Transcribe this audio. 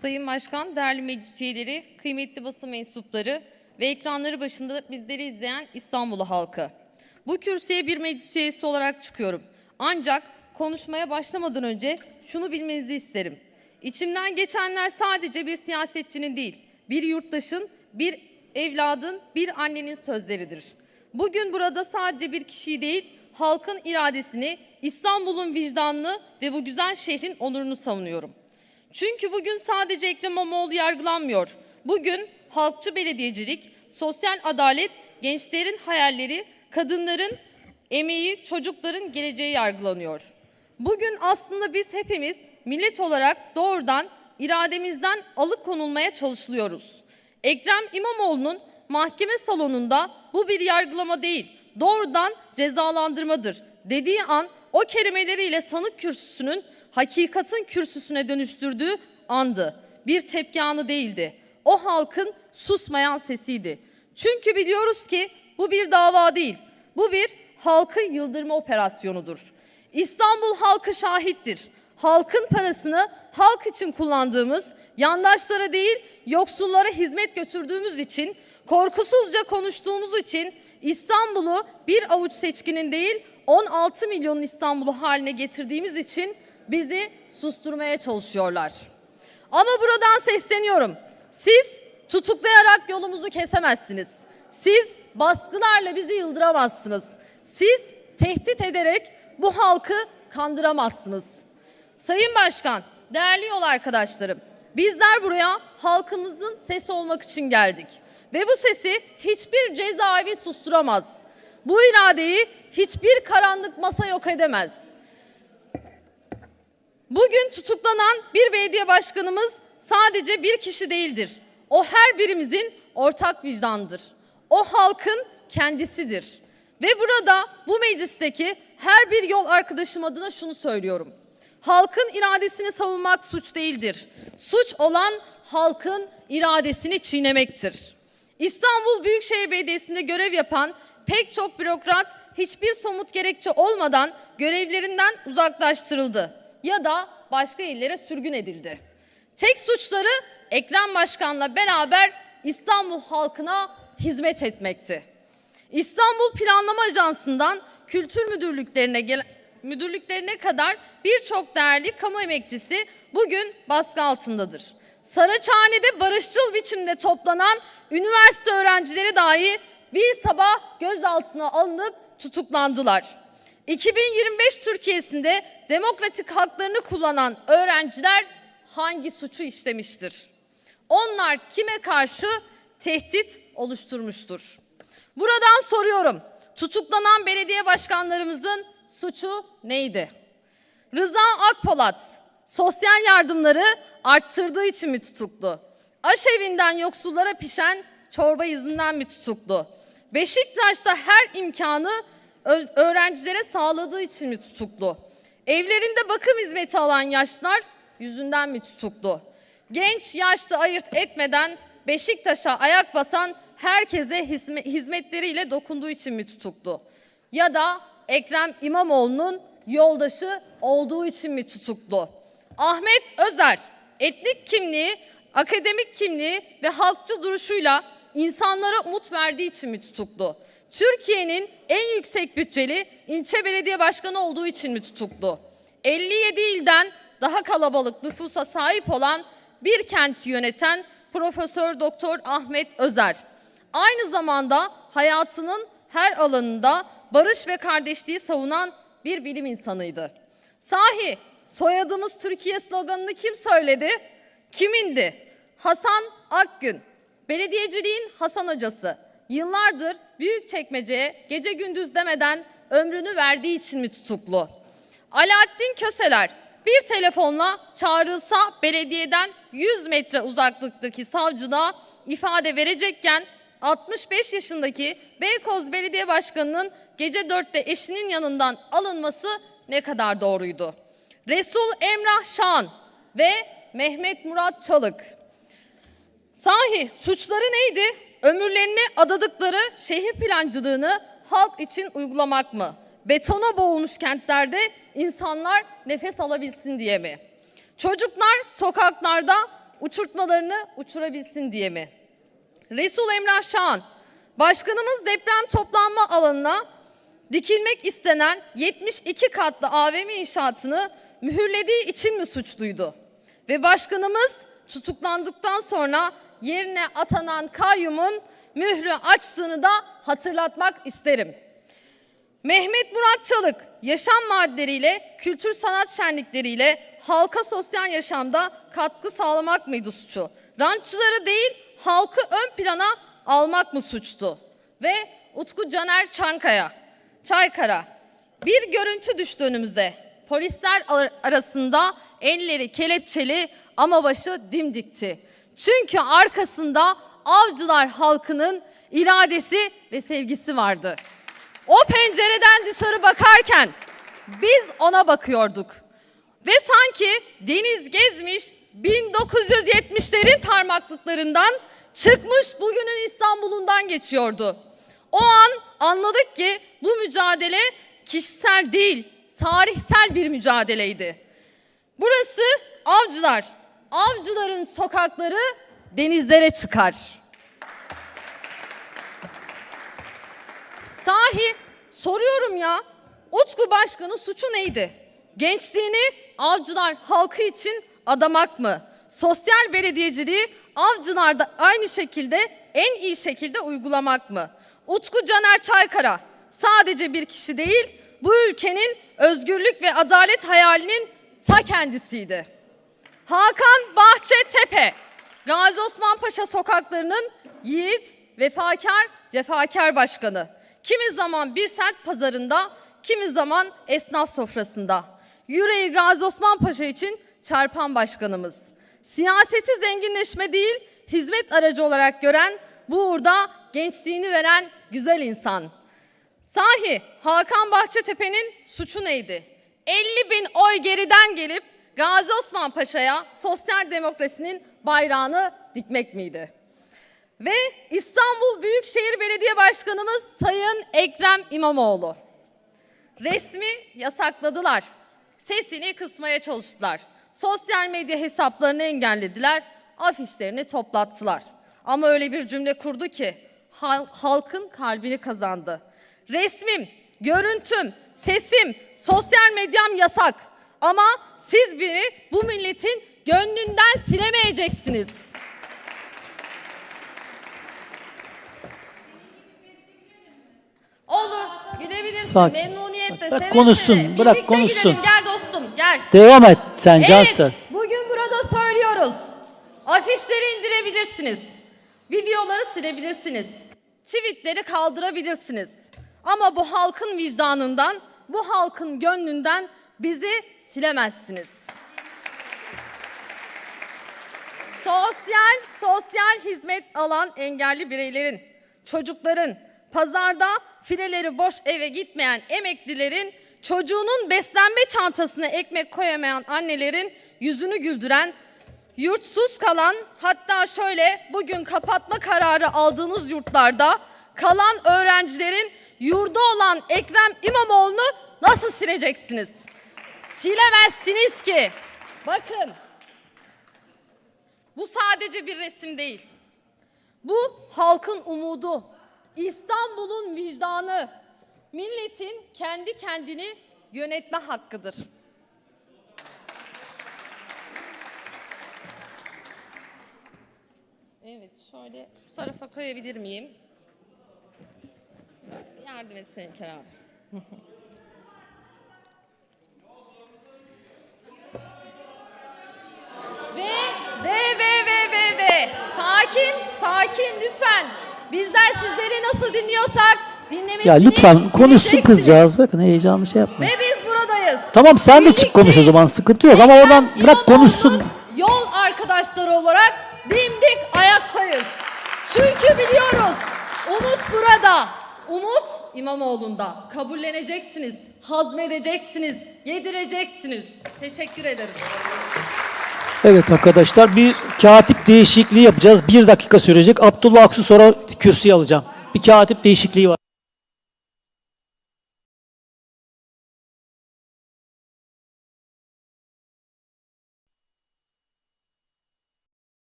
Sayın Başkan, değerli meclis üyeleri, kıymetli basın mensupları ve ekranları başında bizleri izleyen İstanbul halkı. Bu kürsüye bir meclis üyesi olarak çıkıyorum. Ancak konuşmaya başlamadan önce şunu bilmenizi isterim. İçimden geçenler sadece bir siyasetçinin değil, bir yurttaşın, bir evladın, bir annenin sözleridir. Bugün burada sadece bir kişiyi değil, halkın iradesini, İstanbul'un vicdanını ve bu güzel şehrin onurunu savunuyorum. Çünkü bugün sadece Ekrem İmamoğlu yargılanmıyor. Bugün halkçı belediyecilik, sosyal adalet, gençlerin hayalleri, kadınların emeği, çocukların geleceği yargılanıyor. Bugün aslında biz hepimiz millet olarak doğrudan irademizden alıkonulmaya çalışılıyoruz. Ekrem İmamoğlu'nun mahkeme salonunda bu bir yargılama değil, doğrudan cezalandırmadır dediği an o kelimeleriyle sanık kürsüsünün hakikatin kürsüsüne dönüştürdüğü andı. Bir tepki anı değildi. O halkın susmayan sesiydi. Çünkü biliyoruz ki bu bir dava değil. Bu bir halkı yıldırma operasyonudur. İstanbul halkı şahittir. Halkın parasını halk için kullandığımız, yandaşlara değil yoksullara hizmet götürdüğümüz için, korkusuzca konuştuğumuz için İstanbul'u bir avuç seçkinin değil 16 milyonun İstanbul'u haline getirdiğimiz için bizi susturmaya çalışıyorlar. Ama buradan sesleniyorum. Siz tutuklayarak yolumuzu kesemezsiniz. Siz baskılarla bizi yıldıramazsınız. Siz tehdit ederek bu halkı kandıramazsınız. Sayın Başkan, değerli yol arkadaşlarım, bizler buraya halkımızın sesi olmak için geldik. Ve bu sesi hiçbir cezaevi susturamaz. Bu iradeyi hiçbir karanlık masa yok edemez. Bugün tutuklanan bir belediye başkanımız sadece bir kişi değildir. O her birimizin ortak vicdandır. O halkın kendisidir. Ve burada bu meclisteki her bir yol arkadaşım adına şunu söylüyorum. Halkın iradesini savunmak suç değildir. Suç olan halkın iradesini çiğnemektir. İstanbul Büyükşehir Belediyesi'nde görev yapan pek çok bürokrat hiçbir somut gerekçe olmadan görevlerinden uzaklaştırıldı ya da başka illere sürgün edildi. Tek suçları Ekrem Başkan'la beraber İstanbul halkına hizmet etmekti. İstanbul Planlama Ajansı'ndan kültür müdürlüklerine gelen müdürlüklerine kadar birçok değerli kamu emekçisi bugün baskı altındadır. Saraçhane'de barışçıl biçimde toplanan üniversite öğrencileri dahi bir sabah gözaltına alınıp tutuklandılar. 2025 Türkiye'sinde demokratik haklarını kullanan öğrenciler hangi suçu işlemiştir? Onlar kime karşı tehdit oluşturmuştur? Buradan soruyorum. Tutuklanan belediye başkanlarımızın suçu neydi? Rıza Akpolat sosyal yardımları arttırdığı için mi tutuklu? Aşevinden yoksullara pişen çorba yüzünden mi tutuklu? Beşiktaş'ta her imkanı öğrencilere sağladığı için mi tutuklu? Evlerinde bakım hizmeti alan yaşlılar yüzünden mi tutuklu? Genç yaşlı ayırt etmeden Beşiktaş'a ayak basan herkese hizmetleriyle dokunduğu için mi tutuklu? Ya da Ekrem İmamoğlu'nun yoldaşı olduğu için mi tutuklu? Ahmet Özer etnik kimliği, akademik kimliği ve halkçı duruşuyla insanlara umut verdiği için mi tutuklu? Türkiye'nin en yüksek bütçeli ilçe belediye başkanı olduğu için mi tutuklu? 57 ilden daha kalabalık nüfusa sahip olan bir kenti yöneten Profesör Doktor Ahmet Özer. Aynı zamanda hayatının her alanında barış ve kardeşliği savunan bir bilim insanıydı. Sahi soyadımız Türkiye sloganını kim söyledi? Kimindi? Hasan Akgün. Belediyeciliğin Hasan hocası. Yıllardır büyük çekmeceye gece gündüz demeden ömrünü verdiği için mi tutuklu? Alaaddin Köseler bir telefonla çağrılsa belediyeden 100 metre uzaklıktaki savcılığa ifade verecekken 65 yaşındaki Beykoz Belediye Başkanı'nın gece 4'te eşinin yanından alınması ne kadar doğruydu? Resul Emrah Şan ve Mehmet Murat Çalık. Sahi suçları neydi? Ömürlerini adadıkları şehir plancılığını halk için uygulamak mı? Betona boğulmuş kentlerde insanlar nefes alabilsin diye mi? Çocuklar sokaklarda uçurtmalarını uçurabilsin diye mi? Resul Emrah Şahan, başkanımız deprem toplanma alanına dikilmek istenen 72 katlı AVM inşaatını mühürlediği için mi suçluydu? Ve başkanımız tutuklandıktan sonra yerine atanan kayyumun mührü açtığını da hatırlatmak isterim. Mehmet Murat Çalık, yaşam maddeleriyle, kültür sanat şenlikleriyle halka sosyal yaşamda katkı sağlamak mıydı suçu? Rantçıları değil, halkı ön plana almak mı suçtu? Ve Utku Caner Çankaya, Çaykara, bir görüntü düştü önümüze. Polisler ar- arasında elleri kelepçeli ama başı dimdikti. Çünkü arkasında avcılar halkının iradesi ve sevgisi vardı. O pencereden dışarı bakarken biz ona bakıyorduk. Ve sanki deniz gezmiş 1970'lerin parmaklıklarından çıkmış bugünün İstanbul'undan geçiyordu. O an anladık ki bu mücadele kişisel değil, tarihsel bir mücadeleydi. Burası avcılar. Avcıların sokakları denizlere çıkar. Sahi soruyorum ya. Utku Başkan'ın suçu neydi? Gençliğini avcılar halkı için adamak mı? Sosyal belediyeciliği avcılarda aynı şekilde en iyi şekilde uygulamak mı? Utku Caner Çaykara sadece bir kişi değil, bu ülkenin özgürlük ve adalet hayalinin ta kendisiydi. Hakan Bahçetepe, Gazi Osman Paşa sokaklarının yiğit, vefakar, cefakar başkanı. Kimi zaman bir sert pazarında, kimi zaman esnaf sofrasında. Yüreği Gazi Osman Paşa için çarpan başkanımız. Siyaseti zenginleşme değil, hizmet aracı olarak gören, bu uğurda gençliğini veren güzel insan. Sahi Hakan Bahçetepe'nin suçu neydi? 50 bin oy geriden gelip Gazi Osman Paşa'ya sosyal demokrasinin bayrağını dikmek miydi? Ve İstanbul Büyükşehir Belediye Başkanımız Sayın Ekrem İmamoğlu. Resmi yasakladılar. Sesini kısmaya çalıştılar. Sosyal medya hesaplarını engellediler. Afişlerini toplattılar. Ama öyle bir cümle kurdu ki hal- halkın kalbini kazandı. Resmim, görüntüm, sesim, sosyal medyam yasak. Ama siz beni bu milletin gönlünden silemeyeceksiniz. Olur, gülebilirsin. Sakin. Memnuniyetle, Bırak konuşsun, seve. bırak Birlikte konuşsun. gülelim. Gel dostum, gel. Devam et sen Cansel. Evet, bugün burada söylüyoruz. Afişleri indirebilirsiniz. Videoları silebilirsiniz. Tweetleri kaldırabilirsiniz. Ama bu halkın vicdanından, bu halkın gönlünden bizi silemezsiniz. Sosyal, sosyal hizmet alan engelli bireylerin, çocukların, pazarda fileleri boş eve gitmeyen emeklilerin, çocuğunun beslenme çantasına ekmek koyamayan annelerin yüzünü güldüren, yurtsuz kalan hatta şöyle bugün kapatma kararı aldığınız yurtlarda kalan öğrencilerin yurda olan Ekrem İmamoğlu'nu nasıl sileceksiniz? Silemezsiniz ki. Bakın bu sadece bir resim değil. Bu halkın umudu, İstanbul'un vicdanı, milletin kendi kendini yönetme hakkıdır. Evet, şöyle şu tarafa koyabilir miyim? Yardım etsene Kerem abi. Ve ve ve ve ve ve sakin sakin lütfen. Bizler sizleri nasıl dinliyorsak dinlemesini Ya lütfen konuşsun kızcağız. Bakın heyecanlı şey yapma. Ve biz buradayız. Tamam sen de çık konuş o zaman sıkıntı yok ama oradan bırak konuşsun. Yol arkadaşları olarak dimdik ayaktayız. Çünkü biliyoruz umut burada. Umut İmamoğlu'nda. Kabulleneceksiniz, hazmedeceksiniz, yedireceksiniz. Teşekkür ederim. Evet arkadaşlar bir katip değişikliği yapacağız. Bir dakika sürecek. Abdullah Aksu sonra kürsüye alacağım. Bir katip değişikliği var.